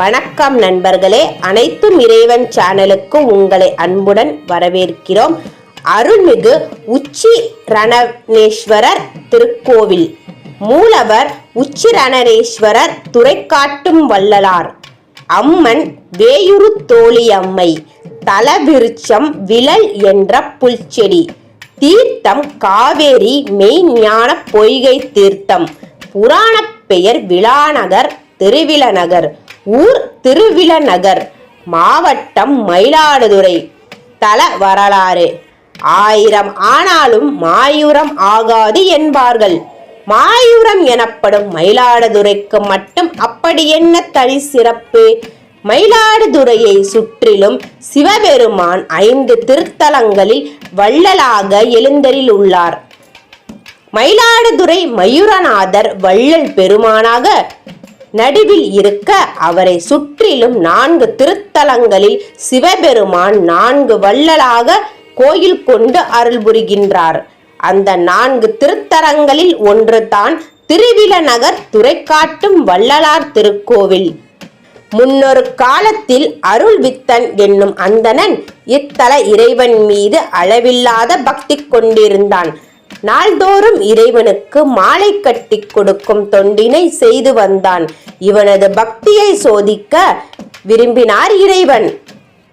வணக்கம் நண்பர்களே. அனைத்தும் இறைவன் சேனலுக்கு உங்களை அன்புடன் வரவேற்கிறோம். அருள்மிகு உச்சி ரணேஸ்வரர் திருக்கோவில். மூலவர் உச்சி ரணநேஸ்வரர் துறைக்காட்டும் வள்ளலார். அம்மன் வேயுரு தோழி அம்மை தலவிருச்சம் விழல் என்ற புல்செடி. தீர்த்தம் காவேரி மெய்ஞான பொய்கை தீர்த்தம். புராணப் பெயர் விழாநகர் திருவிழநகர். ஊர் திருவிழநகர் மாவட்டம் மயிலாடுதுறை. தல வரலாறு. ஆயிரம் ஆனாலும் மாயூரம் ஆகாது என்பார்கள். மாயூரம் எனப்படும் மயிலாடுதுறைக்கு மட்டும் அப்படி என்ன தனி சிறப்பு? மயிலாடுதுறையை சுற்றிலும் சிவபெருமான் ஐந்து திருத்தலங்களில் வள்ளலாக எழுந்தருளுள்ளார் மயிலாடுதுறை மயூரநாதர் வள்ளல் பெருமானாக நடுவில் இருக்க அவரை சுற்றிலும் நான்கு திருத்தலங்களில் சிவபெருமான் நான்கு வள்ளலாக கோயில் கொண்டு அருள் புரிகின்றார். அந்த நான்கு திருத்தலங்களில் ஒன்று தான் திருவிழநகர் துறைக்காட்டும் வள்ளலார் திருக்கோவில். முன்னொரு காலத்தில் அருள் வித்தன் என்னும் அந்தணன் இத்தல இறைவன் மீது அளவில்லாத பக்தி கொண்டிருந்தான். நாள்தோறும் இறைவனுக்கு மாலை கட்டி கொடுக்கும் தொண்டினை செய்து வந்தான். இவனது பக்தியை சோதிக்க விரும்பினார் இறைவன்.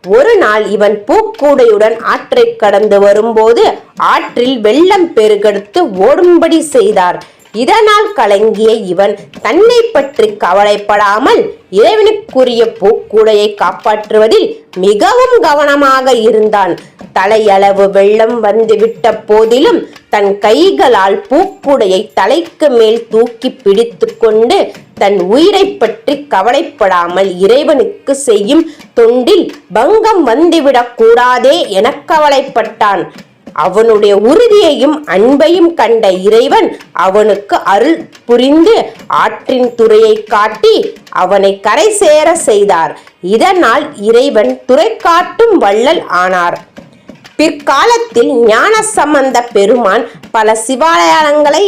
ஒரு நாள் இவன் பூக்கூடையுடன் ஆற்றை கடந்து வரும்போது ஆற்றில் வெள்ளம் பெருகெடுத்து ஓடும்படி செய்தார். இதனால் கலங்கிய இவன் தன்னை பற்றி கவலைப்படாமல் இறைவனுக்குரிய பூக்கூடையை காப்பாற்றுவதில் மிகவும் கவனமாக இருந்தான். தலையளவு வெள்ளம் வந்துவிட்ட போதிலும் தன் கைகளால் பூப்புடையை தலைக்கு மேல் தூக்கி பிடித்து கொண்டு தன் உயிரை பற்றி கவலைப்படாமல் இறைவனுக்கு செய்யும் தொண்டில் பங்கம் வந்துவிடக் கூடாதே என கவலைப்பட்டான். அவனுடைய உறுதியையும் அன்பையும் கண்ட இறைவன் அவனுக்கு அருள் புரிந்து ஆற்றின் துறையை காட்டி அவனை கரை சேர செய்தார். இதனால் இறைவன் துறை காட்டும் வள்ளல் ஆனார். பிற்காலத்தில் ஞான சம்பந்த பெருமான் பல சிவாலயங்களை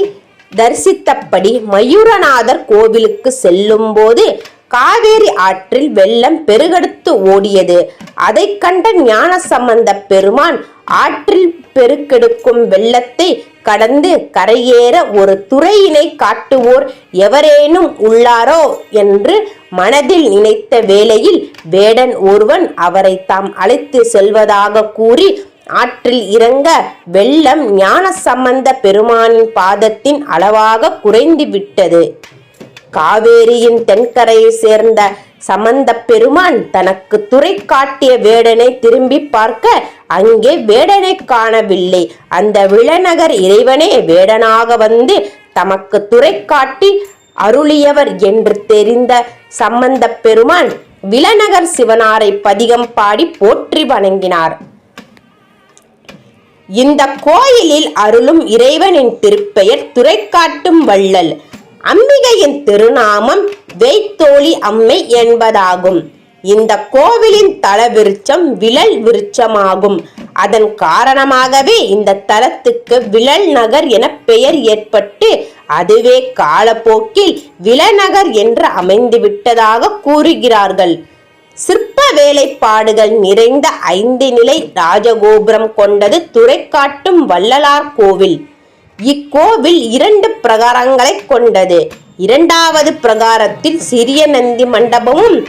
தரிசித்தபடி மயூரநாதர் கோவிலுக்கு செல்லும்போது காவேரி ஆற்றில் வெள்ளம் பெருகெடுத்து ஓடியது. அதை கண்ட ஞான சம்பந்த பெருமான் ஆற்றில் பெருக்கெடுக்கும் வெள்ளத்தை கடந்து கரையேற ஒரு துறையினை காட்டுவோர் எவரேனும் உள்ளாரோ என்று மனதில் நினைத்த வேளையில் வேடன் ஒருவன் அவரை தாம் அழைத்து செல்வதாக கூறி ஆற்றில் இறங்க வெள்ளம் ஞான சம்பந்த பெருமானின் பாதத்தின் அளவாக குறைந்து விட்டது. காவேரியின் தென்கரையை சேர்ந்த சம்பந்த பெருமான் தனக்கு துறை காட்டிய வேடனை திரும்பி பார்க்க அங்கே வேடனை காணவில்லை. அந்த விளநகர் இறைவனே வேடனாக வந்து தமக்கு துறை காட்டி அருளியவர் என்று தெரிந்த சம்பந்த பெருமான் விளநகர் சிவனாரை பதிகம் பாடி போற்றி வணங்கினார். இந்த கோயிலில் அருளும் இறைவனின் திருப்பெயர் துறைக்காட்டும் வள்ளல். அம்பிகையின் திருநாமம் வெய்த்தோழி அம்மை என்பதாகும். இந்த கோவிலின் தல விருட்சம் விழல் விருட்சமாகும். அதன் காரணமாகவே இந்த தலத்துக்கு விழல் நகர் என பெயர் ஏற்பட்டு அதுவே காலப்போக்கில் விளநகர் என்று அமைந்து விட்டதாக கூறுகிறார்கள். சிற்ப வேலைப்பாடுகள் நிறைந்த ஐந்து நிலை ராஜகோபுரம் கொண்டது துறைக்காட்டும் வள்ளலார் கோவில். இக்கோவில் இரண்டு பிரகாரங்களை கொண்டது. இரண்டாவது பிரகாரத்தில் சிறிய நந்தி மண்டபமும்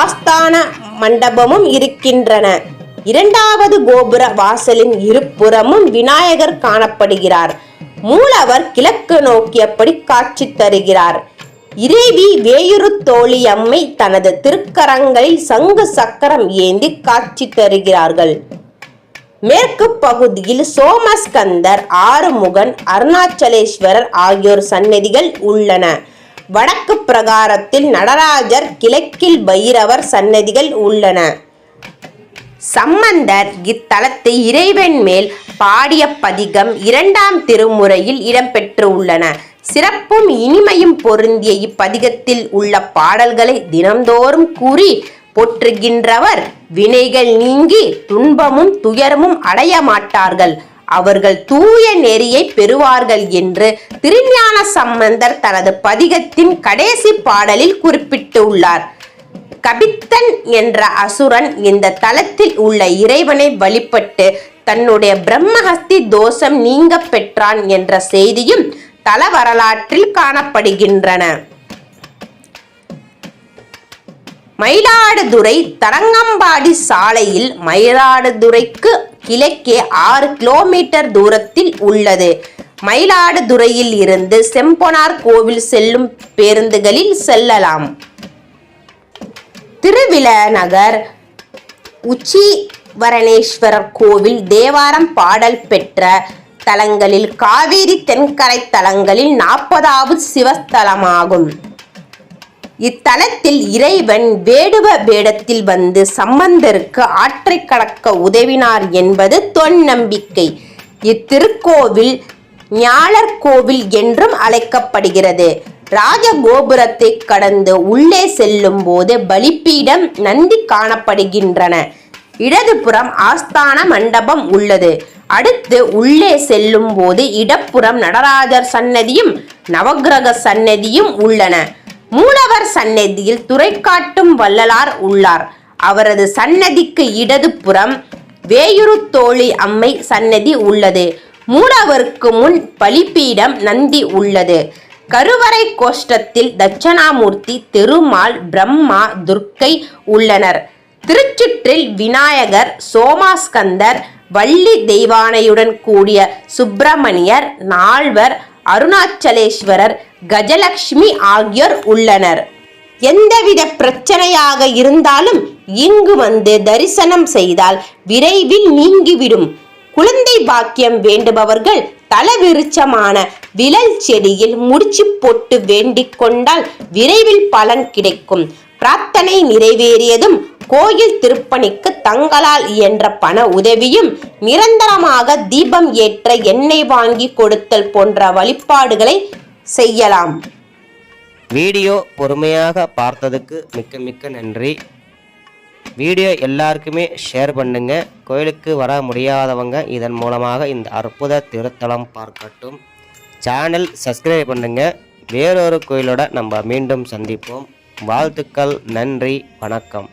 ஆஸ்தான மண்டபமும் இருக்கின்றன. இரண்டாவது கோபுர வாசலின் இருபுறமும் விநாயகர் காணப்படுகிறார். மூலவர் கிழக்கு நோக்கியபடி காட்சி தருகிறார். இறைவி வேயுரு அம்மை தனது திருக்கரங்களில் சங்கு சக்கரம் ஏந்தி காட்சி தருகிறார்கள். மேற்கு பகுதியில் சோமஸ்கந்தர் ஆறுமுகன் அருணாச்சலேஸ்வரர் ஆகியோர் சன்னதிகள் உள்ளன. வடக்கு பிரகாரத்தில் நடராஜர் கிழக்கில் பைரவர் சன்னதிகள் உள்ளன. சம்பந்தர் இத்தலத்தை இறைவன் மேல் பாடிய பதிகம் இரண்டாம் திருமுறையில் இடம்பெற்று உள்ளன சிறப்பும் இனிமையும் பொருந்திய இப்பதிகத்தில் உள்ள பாடல்களை தினந்தோறும் கூறி போற்றுகின்றவர். வினைகள் நீங்கி துன்பமும் துயரமும் அடைய மாட்டார்கள். அவர்கள் தூய நெறியை பெறுவார்கள் என்று திருஞான சம்பந்தர் தனது பதிகத்தின் கடைசி பாடலில் குறிப்பிட்டுள்ளார். கபித்தன் என்ற அசுரன் இந்த தலத்தில் உள்ள இறைவனை வழிபட்டு தன்னுடைய பிரம்மஹஸ்தி தோஷம் நீங்க பெற்றான் என்ற செய்தியும் தல வரலாற்றில் காணப்படுகின்றன. மயிலாடுதுறை தரங்கம்பாடி சாலையில் மயிலாடுதுறைக்கு கிழக்கே ஆறு கிலோமீட்டர் தூரத்தில் உள்ளது. மயிலாடுதுறையில் இருந்து செம்பொனார் கோவில் செல்லும் பேருந்துகளில் செல்லலாம். திருவிழநகர் உச்சிவரணேஸ்வரர் கோவில் தேவாரம் பாடல் பெற்ற தலங்களில் காவேரி தென்கரை தலங்களில் நாற்பதாவது சிவஸ்தலமாகும். இத்தலத்தில் இறைவன் வேடுவ வேடத்தில் வந்து சம்பந்தருக்கு ஆற்றை கடக்க உதவினார் என்பது தொன் நம்பிக்கை இத்திருக்கோவில் ஞாழர் கோவில் என்றும் அழைக்கப்படுகிறது. ராஜகோபுரத்தை கடந்து உள்ளே செல்லும் போது பலிப்பீடம் நந்தி காணப்படுகின்றன. இடதுபுறம் ஆஸ்தான மண்டபம் உள்ளது. அடுத்து உள்ளே செல்லும் போது இடப்புறம் நடராஜர் சன்னதியும் நவக்கிரக சன்னதியும் உள்ளன. மூலவர் சன்னதியில் துறைக்காட்டும் வள்ளலார் உள்ளார். அவரது சன்னதிக்கு இடதுபுறம் வேயுருத்தோழி அம்மை சன்னதி உள்ளது. மூலவருக்கு முன் பலிப்பீடம் நந்தி உள்ளது. கருவறை கோஷ்டத்தில் தட்சணாமூர்த்தி திருமால் பிரம்மா துர்க்கை உள்ளனர். திருச்சுற்றில் விநாயகர் சோமாஸ்கந்தர் வள்ளி தெய்வானையுடன் கூடிய சுப்பிரமணியர் நால்வர் அருணாச்சலேஸ்வரர் கஜலட்சுமி ஆகியோர் உள்ளனர். எந்தவித பிரச்சனையாக இருந்தாலும் இங்கு வந்து தரிசனம் செய்தால் விரைவில் நீங்கிவிடும். குழந்தை பாக்கியம் வேண்டுபவர்கள் தலவிருச்சமான விழல் செடியில் முடிச்சு போட்டு வேண்டிக் கொண்டால் விரைவில் பலன் கிடைக்கும். பிரார்த்தனை நிறைவேறியதும் கோயில் திருப்பணிக்கு தங்களால் இயன்ற பண உதவியும் நிரந்தரமாக தீபம் ஏற்ற எண்ணெய் வாங்கி கொடுத்தல் போன்ற வழிபாடுகளை செய்யலாம். வீடியோ பொறுமையாக பார்த்ததுக்கு மிக்க மிக்க நன்றி. வீடியோ எல்லாருக்குமே ஷேர் பண்ணுங்க. கோயிலுக்கு வர முடியாதவங்க இதன் மூலமாக இந்த அற்புத திருத்தலம் பார்க்கட்டும். சேனல் சப்ஸ்கிரைப் பண்ணுங்க. வேறொரு கோயிலோட நம்ம மீண்டும் சந்திப்போம். வாழ்த்துக்கள் நன்றி வணக்கம்.